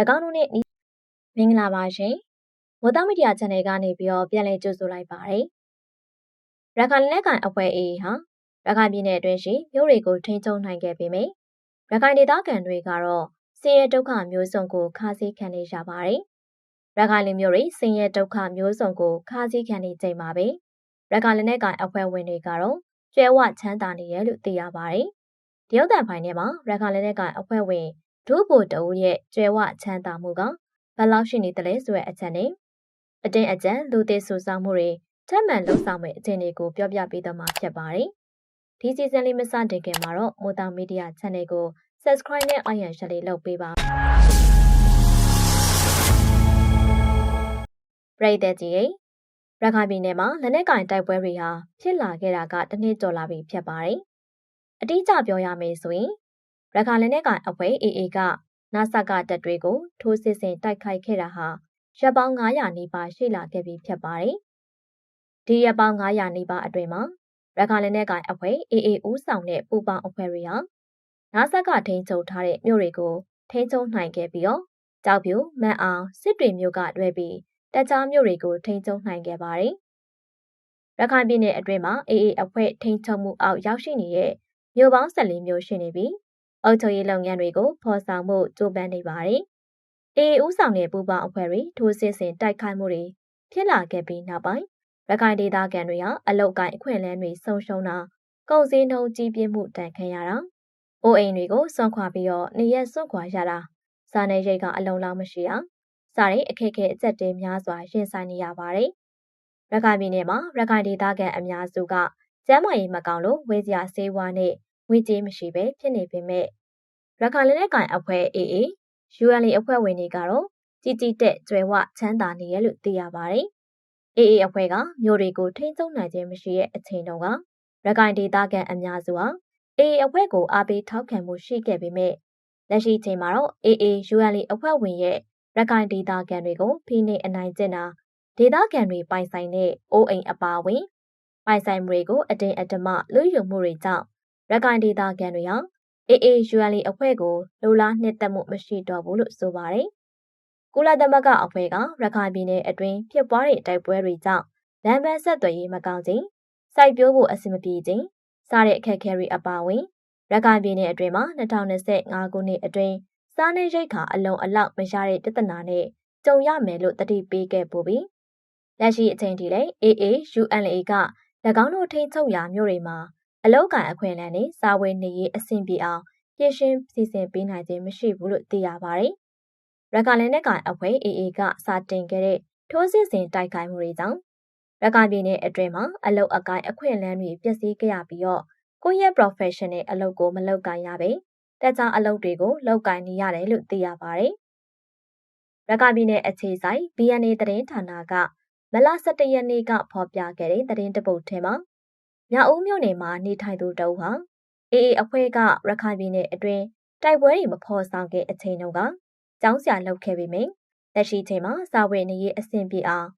၎င်းတို့နဲ့နီးမင်္ဂလာပါရှင်မိုးသားမီဒီယာ channel ကနေပြီးတော့ပြန်လည်ကြိုဆိုလိုက်ပါတယ်ရခိုင်လက်ကန်အဖွဲ့အေးဟာရခိုင်ပြည်နယ်အတွင်းရှိမြို့တွေကိုထိန်းချုပ်နိုင်ခဲ့ပေမယ့်ရခိုင်ဒေသခံတွေကတော့ဆင်းရဲဒုက္ခမျိုးစုံကိုခါးစည်းခံနေရပါတယ်ရခိုင်လူမျိုးတွေဆင်းရဲဒုက္ခမျိုးစုံကိုခါးစည်းခံနေကြမှာပဲရခိုင်လက်နက်ကိုင်အဖွဲ့ဝင်တွေကတော့ကျွဲဝချမ်းသာနေရလို့သိရပါတယ်တရုတ်တန်ဖိုင်ထဲမှာရခိုင်လက်နက်ကိုင်အဖွဲ့ဝင် ဒုဗိုလ်တအုပ်ရဲ့ကျွဲဝချမ်းသာမှုကဘယ်လောက်ရှိနေသလဲဆိုတဲ့အချက်နဲ့အတင်းအကျပ်လူသေးဆူဆောင်မှုတွေထပ်မံလှုပ်ဆောင်မဲ့အခြေအနေကိုပြောပြပေးတော့မှာဖြစ်ပါတယ်။ဒီစီဇန်လေးမစတင်ခင်မှာတော့မိုတာမီဒီယာ channel ကို subscribe နဲ့ iron share လေးလုပ်ပေးပါ။ပရိသတ်ကြီးရေရခိုင်ပြည်နယ်မှာလက်နက်ကင်တိုက်ပွဲတွေဟာဖြစ်လာခဲ့တာကတစ်နှစ်ကျော်လာပြီဖြစ်ပါတယ်။အတိအကျပြောရမယ်ဆိုရင် ရခိုင်လက်နက်ကိုင်အဖွဲ့ AA ကနာဆကတပ်တွေကို ထိုးစစ်ဆင်တိုက်ခိုက်ခဲ့တာဟာရပ်ပေါင်း900နီးပါးရှိလာခဲ့ပြီဖြစ်ပါတယ်။ဒီရပ်ပေါင်း900နီးပါးအတွင်းမှာရခိုင်လက်နက်ကိုင်အဖွဲ့ AA ဦးဆောင်တဲ့ပူပေါင်းအဖွဲ့တွေဟာနာဆကထိန်းချုပ်ထားတဲ့မြို့တွေကိုထိန်းချုပ်နိုင်ခဲ့ပြီးတော့ကြောက်ပြူမန်အောင်စစ်တွေမြို့ကတွဲပြီးတခြားမြို့တွေကိုထိန်းချုပ်နိုင်ခဲ့ပါတယ်။ရခိုင်ပြည်နယ်အတွင်းမှာ AA အဖွဲ့ထိန်းချုပ်မှုအောက်ရောက်ရှိနေတဲ့မြို့ပေါင်း14မြို့ရှိနေပြီး အုပ်ချုပ်ရေးလုပ်ငန်းတွေကိုဖော်ဆောင်မှုကြိုးပမ်းနေပါတယ်။ AA ဦးဆောင်တဲ့ပူးပေါင်းအဖွဲ့တွေထိုးစစ်ဆင်တိုက်ခိုက်မှုတွေဖြစ်လာခဲ့ပြီးနောက်ပိုင်းရခိုင်ဒေသခံတွေဟာအလုတ်ကိုင်းအခွင့်အလမ်းတွေဆုံးရှုံးတာကုန်စည်နှုန်းကြီးပြင်းမှုတန်ခံရတာအိုးအိမ်တွေကိုစွန့်ခွာပြီးတော့နေရက်စွန့်ခွာရတာစားနေရိတ်ကအလုံးလောက်မရှိတာစားတဲ့အခက်အခဲအကျက်တဲများစွာရင်ဆိုင်နေရပါတယ်။ရခိုင်ပြည်နယ်မှာရခိုင်ဒေသခံအများစုကကျန်းမာရေးမကောင်းလို့ဝေးစရာဆေးဝါးနဲ့ ငွေကြေးမရှိပဲဖြစ်နေပေမဲ့ရခိုင်လက်နက်ကိုင်အဖွဲ့ AA UNL အဖွဲ့ဝင်တွေကတော့ကြီးကြီးတက်ကျွဲဝချမ်းသာနေရလို့သိရပါတယ်။ AA အဖွဲ့ကမြို့တွေကိုထိန်းချုပ်နိုင်ခြင်းမရှိတဲ့အချိန်တုန်းကရခိုင်ဒေသခံအများစုဟာ AA အဖွဲ့ကိုအားပေးထောက်ခံမှုရှိခဲ့ပေမဲ့လက်ရှိချိန်မှာတော့ AA UNL အဖွဲ့ဝင်ရဲ့ရခိုင်ဒေသခံတွေကိုဖိနှိပ်အနိုင်ကျင့်တာဒေသခံတွေပိုင်ဆိုင်တဲ့အိုးအိမ်အပါအဝင်ပိုင်ဆိုင်မှုတွေကိုအတင်းအဓမ္မလူယူမှုတွေကြောင့် ရခိုင်ဒေသခံတွေဟာ AAUL အဖွဲ့ကိုလိုလားနှစ်သက်မှုမရှိတော့ဘူးလို့ဆိုပါတယ်။ကုလသမဂ္ဂအဖွဲ့ကရခိုင်ပြည်နယ်အတွင်းဖြစ်ပွားတဲ့တိုက်ပွဲတွေကြောင့်လမ်းပန်းဆက်သွယ်ရေးမကောင်းခြင်း၊စိုက်ပျိုးဖို့အဆင်မပြေခြင်းစတဲ့အခက်အခဲတွေအပါအဝင်ရခိုင်ပြည်နယ်အတွင်းမှာ2025ခုနှစ်အတွင်းစားနပ်ရိက္ခာအလုံးအလောက်မရတဲ့ပြဿနာနဲ့ကြုံရမယ်လို့တတိပေးခဲ့ပို့ပြီးလက်ရှိအချိန်ထိလည်း AAUNLA က၎င်းတို့ထိန်းချုပ်ရာမြို့တွေမှာ အလောက်ကန်အခွင့်အလမ်းနဲ့စာဝေးနေရေးအဆင်ပြေအောင်ပြင်ရှင်းစီစဉ်ပေးနိုင်ခြင်းမရှိဘူးလို့သိရပါတယ်။ရခိုင်လက်နက်ကိုင်အဖွဲ့ AA ကစတင်ခဲ့တဲ့ထိုးစစ်ဆင်တိုက်ခိုက်မှုတွေကြောင့်ရခိုင်ပြည်နယ်အတွင်းမှာအလုတ်အကိုင်းအခွင့်အလမ်းတွေပျက်စီးခဲ့ရပြီးတော့ကိုယ့်ရဲ့ professional အလုပ်ကိုမလုပ်ကိုင်ရပဲတခြားအလုပ်တွေကိုလုပ်ကိုင်နေရတယ်လို့သိရပါတယ်။ရခိုင်ပြည်နယ်အခြေဆိုင် BNA သတင်းဌာနကမလ17ရက်နေ့ကဖော်ပြခဲ့တဲ့သတင်းတပုတ်ထဲမှာ မြောက်ဦးမြို့နယ်မှာနေထိုင်သူတအုပ်ဟာအေအေအဖွဲ့ကရခိုင်ပြည်နယ်အတွင်းတိုက်ပွဲတွေမဖော်ဆောင်ခင်အချိန်တုန်းကကျောင်းဆရာလုပ်ခဲ့ပေမယ့်လက်ရှိချိန်မှာစာဝတ်နေရေးအဆင်ပြေအောင်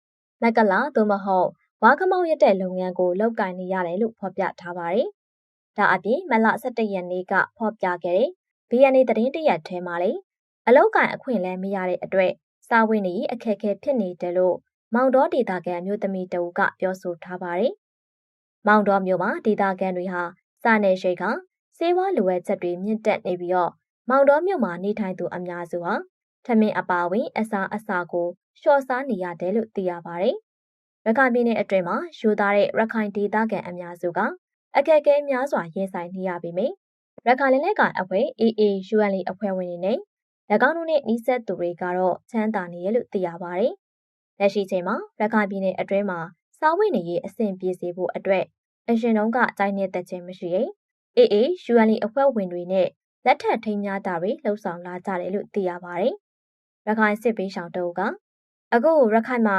မက်ကလာသို့မဟုတ်ဝါကမောက်ရတဲ့လုပ်ငန်းကိုလုပ်ကိုင်နေရတယ်လို့ဖော်ပြထားပါတယ်။ဒါအပြင်မလ17ရက်နေ့ကဖော်ပြခဲ့တဲ့ BNA သတင်းတရက်ထဲမှာလည်းအလောက်ကန်အခွင့်အလမ်းမရတဲ့အတွက်စာဝတ်နေရေးအခက်အခဲဖြစ်နေတယ်လို့မောင်တော်ဒေတာကန်မျိုးသမီးတဦးကပြောဆိုထားပါတယ်။ မောင်တော်မျိုးမှာဒေတာကန်တွေဟာစာနယ်ရှိတ်ကစေဝါလိုအပ်ချက်တွေမြင့်တက်နေပြီးတော့မောင်တော်မြို့မှာနေထိုင်သူအများစုဟာထမင်းအပါဝင်အစာအစာကိုလျှော့စားနေရတယ်လို့သိရပါတယ်။ရခိုင်ပြည်နယ်အတွင်းမှာယူသားတဲ့ရခိုင်ဒေသခံအများစုကအခက်အခဲများစွာရင်ဆိုင်နေရပေမယ့်ရခိုင်လက်နက်ကိုင်အဖွဲ့ AA UNL အဖွဲ့ဝင်တွေနဲ့၎င်းတို့နဲ့နှိစက်သူတွေကတော့ချမ်းသာနေရလို့သိရပါတယ်။လက်ရှိချိန်မှာရခိုင်ပြည်နယ်အတွင်းမှာ စားဝတ်နေရေးအဆင်ပြေစေဖို့အတွက်အရှင်တုံးကကြိုင်းနေတဲ့ခြင်းမရှိရင် AA UNL အဖွဲ့ဝင်တွေနဲ့လက်ထပ်ထိမ်းများတာတွေလှုပ်ဆောင်လာကြတယ်လို့သိရပါတယ်။ရခိုင်စစ်ပေးဆောင်တုံးကအခုရခိုင်မှာ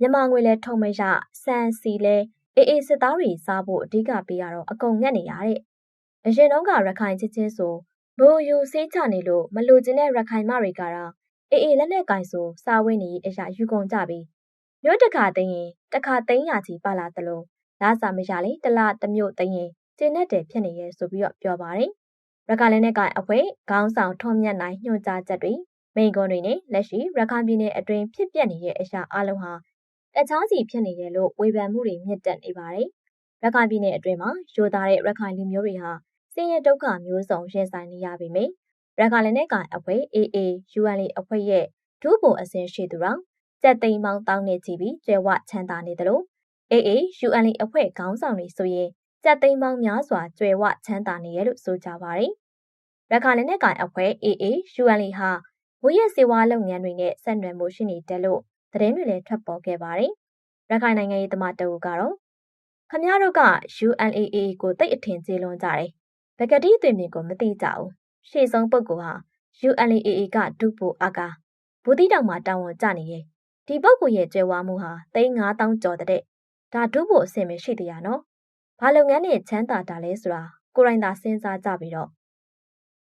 မြန်မာငွေလဲထုံမရစံစီလဲအေးအေးစစ်သားတွေစားဖို့အဓိကပေးရတော့အကုန်ငတ်နေရတဲ့အရင်တုန်းကရခိုင်ချင်းချင်းဆိုဘိုးယူစေးချနေလို့မလိုချင်တဲ့ရခိုင်မတွေကတော့အေးအေးလက်နဲ့ကင်ဆိုစားဝင်းနေအရာယူကုန်ကြပြီ မြို့တခါသိရင်တခါသိန်းရာချီပါလာသလိုလာစာမရလေတလားတမျိုးသိရင်ကျင်းနဲ့တယ်ဖြစ်နေရဲဆိုပြီးတော့ပြောပါတယ်ရခိုင်လက်နဲ့ကင်အဖွဲခေါင်းဆောင်ထွန်မြတ်နိုင်ညွှန်ကြားချက်တွေမိန်ကွန်းတွေနဲ့လက်ရှိရခိုင်ပြည်နယ်အတွင်းဖြစ်ပျက်နေတဲ့အရာအလုံးဟာတခြားစီဖြစ်နေတယ်လို့ဝေဖန်မှုတွေမြင့်တက်နေပါတယ်။ရခိုင်ပြည်နယ်အတွင်းမှာရိုးသားတဲ့ရခိုင်လူမျိုးတွေဟာဆင်းရဲဒုက္ခမျိုးစုံရင်ဆိုင်နေရပြီမေ။ရခိုင်လည်းနဲ့ကန်အဖွဲ့ AA UNL အဖွဲ့ရဲ့ဒုဗိုလ်အဆင့်ရှိသူတော် စက်သိမ်းပေါင်းတောင်းနေကြပြီးကျွဲဝချမ်းသာနေတယ်လို့ AA UNL အဖွဲ့ခေါင်းဆောင်တွေဆိုရင်စက်သိမ်းပေါင်းများစွာကျွဲဝချမ်းသာနေရလို့ဆိုကြပါတယ်။ရခိုင်လည်းနဲ့ကန်အဖွဲ့ AA UNL ဟာဝိရစေဝါလုပ်ငန်းတွေနဲ့ဆက်နွယ်မှုရှိနေတယ်လို့သတင်းတွေလည်းထွက်ပေါ်ခဲ့ပါတယ်။ရခိုင်နိုင်ငံရေးသမားတအုပ်ကတော့ခမရတို့က UNAA ကိုတိတ်အထင်ကြီးလွန်ကြတယ်။ဗကတိသွေမြင့်ကိုမသိကြဘူး။ရှေ့ဆုံးပုဂ္ဂိုလ်ဟာ UNAA ကဒုဗိုလ်အာကာဘူတိတောင်မှာတာဝန်ကျနေရဲ့။ ဒီပုဂ္ဂိုလ်ရဲ့ကြွယ်ဝမှုဟာသိန်း9000ကျော်တဲ့။ဒါဒုဗိုလ်အဆင့်ပဲရှိသေးရနော်။ဘာလုပ်ငန်းနဲ့ချမ်းသာတာလဲဆိုတာကိုရိုင်းသာစဉ်းစားကြပြီးတော့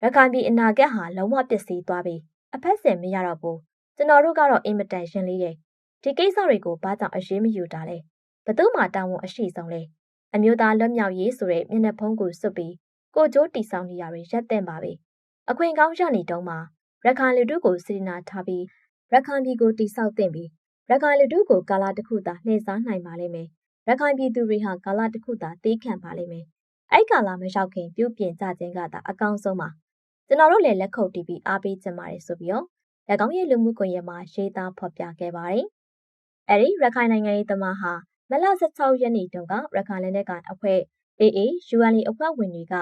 ရခိုင်ပြည်အနာဂတ်ဟာလုံးဝပျက်စီးသွားပြီ။အဖက်စင်မရတော့ဘူး။ကျွန်တော်တို့ကတော့အင်မတန်ရှင်းလေးရဲ့။ဒီကိစ္စတွေကိုဘာကြောင့်အရေးမယူတာလဲ။ဘသူမှတာဝန်အရှိဆုံးလဲ။အမျိုးသားလွတ်မြောက်ရေးဆိုတဲ့မျက်နှာဖုံးကိုစွတ်ပြီးကိုကြိုးတီဆောင်နေရတွေရက်တဲ့ပါပဲ။အခွင့်ကောင်းရနေတုံးမှာရခိုင်လူထုကိုစေနာထားပြီး ရခိုင်ပြည်ကိုတိဆောက်တင်ပြီးရခိုင်လူထုကိုကာလာတစ်ခုသာနှိမ့်စားနိုင်ပါလိမ့်မယ်။ရခိုင်ပြည်သူတွေဟာကာလာတစ်ခုသာတီးခံပါလိမ့်မယ်။အဲ့ကာလာမရောက်ခင်ပြုပြင်ကြခြင်းကသာအကောင်းဆုံးပါ။ကျွန်တော်တို့လည်းလက်ခုပ်တီးပြီးအားပေးကြပါတယ်ဆိုပြီးတော့၎င်းရဲ့လူမှုကွန်ရက်မှာရေးသားဖော်ပြခဲ့ပါတယ်။အဲဒီရခိုင်နိုင်ငံရေးသမားဟာမလ16ရက်နေ့တုန်းကရခိုင်လက်နက်ကိုင်အဖွဲ့ AA UNL အဖွဲ့ဝင်တွေက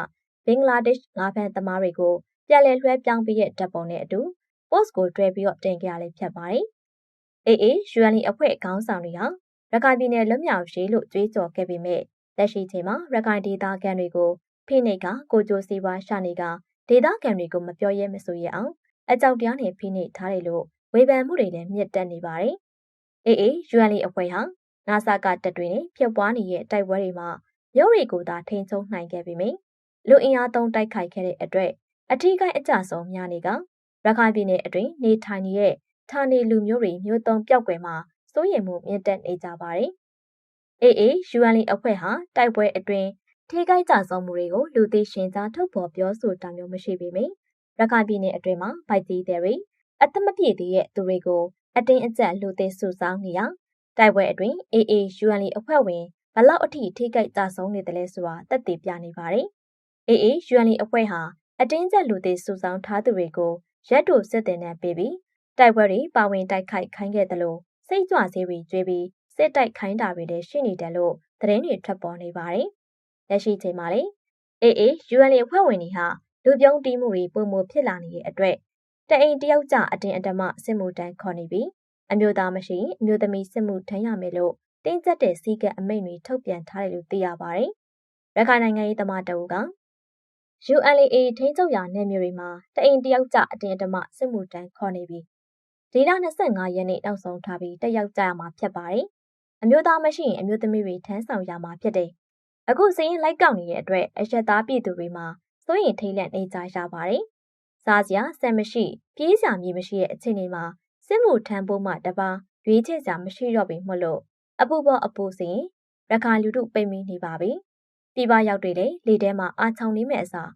ဘင်္ဂလားဒေ့ရှ်ငါးဖန်သမားတွေကိုပြန်လည်လွှဲပြောင်းပေးတဲ့ဓာတ်ပုံနဲ့အတူ post ကိုတွဲပြီးတော့တင်ကြရလေးဖြစ်ပါတယ်။ AA UNL အဖွဲ့ခေါင်းဆောင်တွေဟာရခိုင်ပြည်နယ်လွတ်မြောက်ရေးလို့ကြွေးကြော်ခဲ့ပေမဲ့လက်ရှိချိန်မှာရခိုင်ဒေသခံတွေကိုဖိနှိပ်ကကိုကြိုစီပွားရှာနေကဒေသခံတွေကိုမပြောရဲမဆိုရအောင်အကြောက်တရားနဲ့ဖိနှိပ်ထားတယ်လို့ဝေဖန်မှုတွေလည်းမြင့်တက်နေပါတယ်။ AA UNL အဖွဲ့ဟာနာဆာကတပ်တွေနဲ့ဖြစ်ပွားနေတဲ့တိုက်ပွဲတွေမှာမြို့တွေကိုသာထိန်းချုပ်နိုင်ခဲ့ပေမယ့်လူအင်အားသုံးတိုက်ခိုက်ခဲ့တဲ့အတွက်အထီးကိုင်းအကြဆုံးများနေက ရခိုင်ပြည်နယ်အတွင်းနေထိုင်နေတဲ့ဌာနေလူမျိုးတွေမျိုးတုံးပြောက်ွယ်မှာစိုးရိမ်မှုမြင့်တက်နေကြပါတယ်။ AA UNL အဖွဲ့ဟာတိုက်ပွဲအတွင်းထိခိုက်ကြဆုံးမှုတွေကိုလူသိရှင်ကြားထုတ်ဖော်ပြောဆိုတာမျိုးမရှိပေမယ့်ရခိုင်ပြည်နယ်အတွင်းမှာဗိုက်ကြီးတွေအသက်မပြည့်သေးတဲ့သူတွေကိုအတင်းအကျပ်လူသိစုဆောင်းနေရတိုက်ပွဲအတွင်း AA UNL အဖွဲ့ဝင်ဘလောက်အထိထိခိုက်ကြဆုံးနေတယ်လဲဆိုတာတက်တည်ပြနေပါတယ်။ AA UNL အဖွဲ့ဟာအတင်းကျပ်လူသိစုဆောင်းထားသူတွေကို ရက်တို့စစ်တင်နဲ့ပေးပြီးတိုက်ပွဲတွေပါဝင်တိုက်ခိုက်ခိုင်းခဲ့တယ်လို့စိတ်ကြွစေးတွေကျွေးပြီးစစ်တိုက်ခိုင်းတာတွေလည်းရှိနေတယ်လို့သတင်းတွေထွက်ပေါ်နေပါတယ်။လက်ရှိချိန်မှာလေ AA UNL အဖွဲ့ဝင်တွေဟာလူပြုံးတီးမှုတွေပုံမဖြစ်လာနေတဲ့အတွက်တအိမ်တယောက်ကြအတင်းအဓမ္မစစ်မှုတန်းခေါ်နေပြီးအမျိုးသားမရှိအမျိုးသမီးစစ်မှုထမ်းရမယ်လို့တင်းကျပ်တဲ့စည်းကမ်းအမိန့်တွေထုတ်ပြန်ထားတယ်လို့သိရပါတယ်။ရခိုင်နိုင်ငံရေးသမားတအုပ်က ULA ထိန်းချုပ်ရာနယ်မြေတွေမှာတအိမ်တယောက်ကြအတင်းအဓမ္မစစ်မှုတန်းခေါ်နေပြီးဒီလ25ရက်နေ့နောက်ဆုံးထားပြီးတက်ရောက်ကြရမှာဖြစ်ပါတယ်။အမျိုးသားမရှိရင်အမျိုးသမီးတွေထမ်းဆောင်ရမှာဖြစ်တယ်။အခုစရင်လိုက်ကောက်နေတဲ့အတွက်အရက်သားပြည်သူတွေမှာစိုးရင်ထိတ်လန့်နေကြရပါတယ်။စားစရာဆက်မရှိပြေးစရာမြေမရှိတဲ့အခြေအနေမှာစစ်မှုထမ်းဖို့မှတပါရွေးချယ်စရာမရှိတော့ပြီမို့လို့အပူပေါ်အပူစင်ရခိုင်လူထုပိတ်မိနေပါပြီ။ ပြပရောက်တွေလေလေထဲမှာအာချောင်နေမဲ့အစား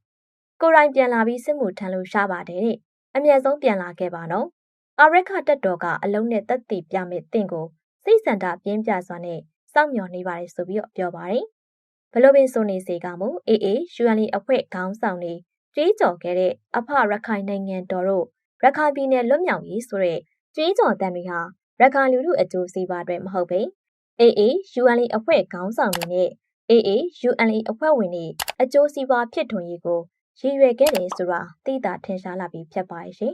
ကိုရိုင်းပြန်လာပြီးစစ်မှုထမ်းလို့ရပါတယ်တဲ့အမြဲဆုံးပြန်လာခဲ့ပါနော်။အာရခတက်တော်ကအလုံးနဲ့တက်တည်ပြမဲ့တင့်ကိုစိတ်စန္ဒပြင်းပြစွာနဲ့စောင့်မျှော်နေပါတယ်ဆိုပြီးတော့ပြောပါတယ်။ဘလို့ပင်ဆိုနေစေကမူအေးအေး UNL အဖွဲ့ခေါင်းဆောင်နေကြေးကြော်ခဲ့တဲ့အဖရခိုင်နိုင်ငံတော်တို့ရခိုင်ပြည်နယ်လွတ်မြောက်ရေးဆိုတဲ့ကြေးကြော်တန်တွေဟာရခိုင်လူထုအကျိုးစီးပွားအတွက်မဟုတ်ပေအေးအေး UNL အဖွဲ့ခေါင်းဆောင်တွေနဲ့ အေးအေး UNL အဖွဲ့ဝင်တွေအကျိုးစီးပွားဖြစ်ထွန်းရေးကိုရည်ရွယ်ခဲ့တယ်ဆိုတာသိတာထင်ရှားလာပြီးဖြစ်ပါရဲ့ရှင်